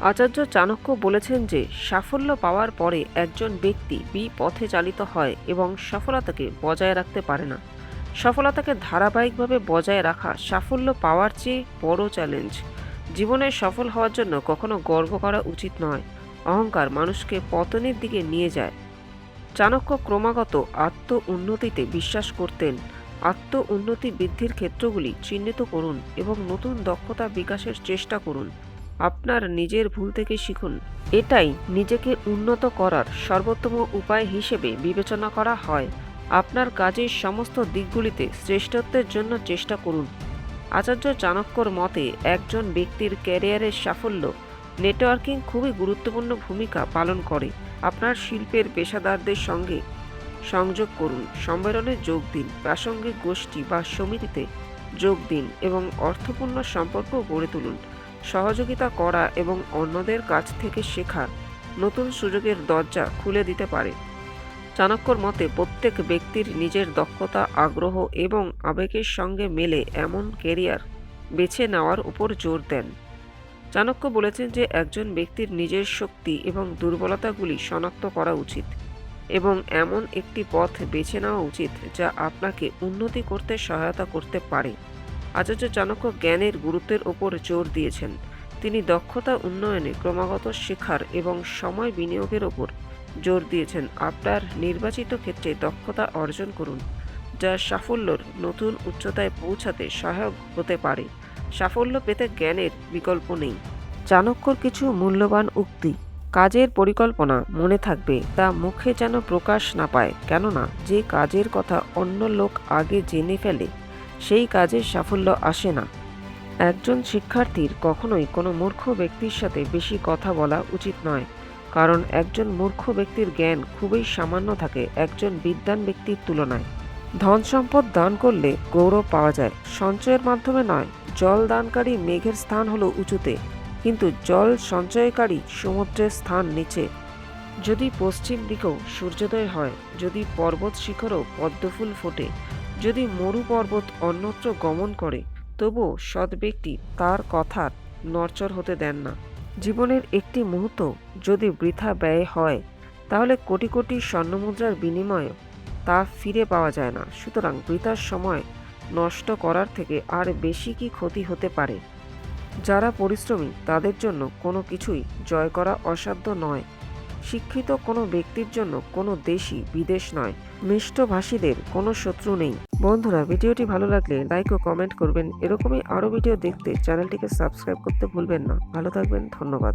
আচার্য চাণক্য বলেছেন যে, সাফল্য পাওয়ার পরে একজন ব্যক্তি বি পথে চালিত হয় এবং সফলতাকে বজায় রাখতে পারে না। সফলতাকে ধারাবাহিকভাবে বজায় রাখা সাফল্য পাওয়ার চেয়ে বড় চ্যালেঞ্জ। জীবনে সফল হওয়ার জন্য কখনো গর্ব করা উচিত নয়। অহংকার মানুষকে পতনের দিকে নিয়ে যায়। চাণক্য ক্রমাগত আত্ম উন্নতিতে বিশ্বাস করতেন। আত্ম উন্নতি বৃদ্ধির ক্ষেত্রগুলি চিহ্নিত করুন এবং নতুন দক্ষতা বিকাশের চেষ্টা করুন। আপনার নিজের ভুল থেকে শিখুন। এটাই নিজেকে উন্নত করার সর্বোত্তম উপায় হিসেবে বিবেচনা করা হয়। আপনার কাজের সমস্ত দিকগুলিতে শ্রেষ্ঠত্বের জন্য চেষ্টা করুন। আচার্য চাণক্যর মতে, একজন ব্যক্তির ক্যারিয়ারের সাফল্য নেটওয়ার্কিং খুবই গুরুত্বপূর্ণ ভূমিকা পালন করে। আপনার শিল্পের পেশাদারদের সঙ্গে সংযোগ করুন, সম্মেলনে যোগ দিন, প্রাসঙ্গিক গোষ্ঠী বা সমিতিতে যোগ দিন এবং অর্থপূর্ণ সম্পর্ক গড়ে তুলুন। সহযোগিতা করা এবং অন্যদের কাছ থেকে শেখা নতুন সুযোগের দরজা খুলে দিতে পারে। চাণক্যর মতে, প্রত্যেক ব্যক্তির নিজের দক্ষতা, আগ্রহ এবং আবেগের সঙ্গে মেলে এমন কেরিয়ার বেছে নেওয়ার উপর জোর দেন। চাণক্য বলেছেন যে, একজন ব্যক্তির নিজের শক্তি এবং দুর্বলতাগুলি শনাক্ত করা উচিত এবং এমন একটি পথ বেছে নেওয়া উচিত যা আপনাকে উন্নতি করতে সহায়তা করতে পারে। আচার্য চাণক্য জ্ঞানের গুরুত্বের ওপর জোর দিয়েছেন। তিনি দক্ষতা উন্নয়নে ক্রমাগত শেখার এবং সময় বিনিয়োগের ওপর জোর দিয়েছেন। আপনার নির্বাচিত ক্ষেত্রে দক্ষতা অর্জন করুন, যা সাফল্যর নতুন উচ্চতায় পৌঁছাতে সহায়ক হতে পারে। সাফল্য পেতে জ্ঞানের বিকল্প নেই। চাণক্যর কিছু মূল্যবান উক্তি। কাজের পরিকল্পনা মনে থাকবে, তা মুখে যেন প্রকাশ না পায়। কেননা, যে কাজের কথা অন্য লোক আগে জেনে ফেলে সেই কাজের সাফল্য আসে না। একজন শিক্ষার্থীর কখনোই কোনো মূর্খ ব্যক্তির সাথে বেশি কথা বলা উচিত নয়, কারণ একজন মূর্খ ব্যক্তির জ্ঞান খুবই সামান্য থাকে একজন বিদ্যান ব্যক্তির তুলনায়। ধন সম্পদ দান করলে গৌরব পাওয়া যায়, সঞ্চয়ের মাধ্যমে নয়, জল দানকারী মেঘের স্থান হলো উঁচুতে, কিন্তু জল সঞ্চয়কারী সমুদ্রের স্থান নিচে। যদি পশ্চিম দিকেও সূর্যোদয় হয়, যদি পর্বত শিখরেও পদ্মফুল ফোটে যদি মরু পর্বত অন্যত্র গমন করে, তবুও সৎ ব্যক্তি তার কথার নড়চড় হতে দেন না। জীবনের একটি মুহূর্ত যদি বৃথা ব্যয় হয়, তাহলে কোটি কোটি স্বর্ণমুদ্রার বিনিময়ে তা ফিরে পাওয়া যায় না। সুতরাং বৃথার সময় নষ্ট করার থেকে আর বেশি কি ক্ষতি হতে পারে? যারা পরিশ্রমী, তাদের জন্য কোনো কিছুই জয় করা অসাধ্য নয়। শিক্ষিত কোনো ব্যক্তির জন্য কোনো দেশই বিদেশ নয়। মিষ্টভাষীদের কোনো শত্রু নেই। বন্ধুরা, ভিডিওটি ভালো লাগলে লাইক ও কমেন্ট করবেন। এরকমই আরও ভিডিও দেখতে চ্যানেলটিকে সাবস্ক্রাইব করতে ভুলবেন না। ভালো থাকবেন, ধন্যবাদ।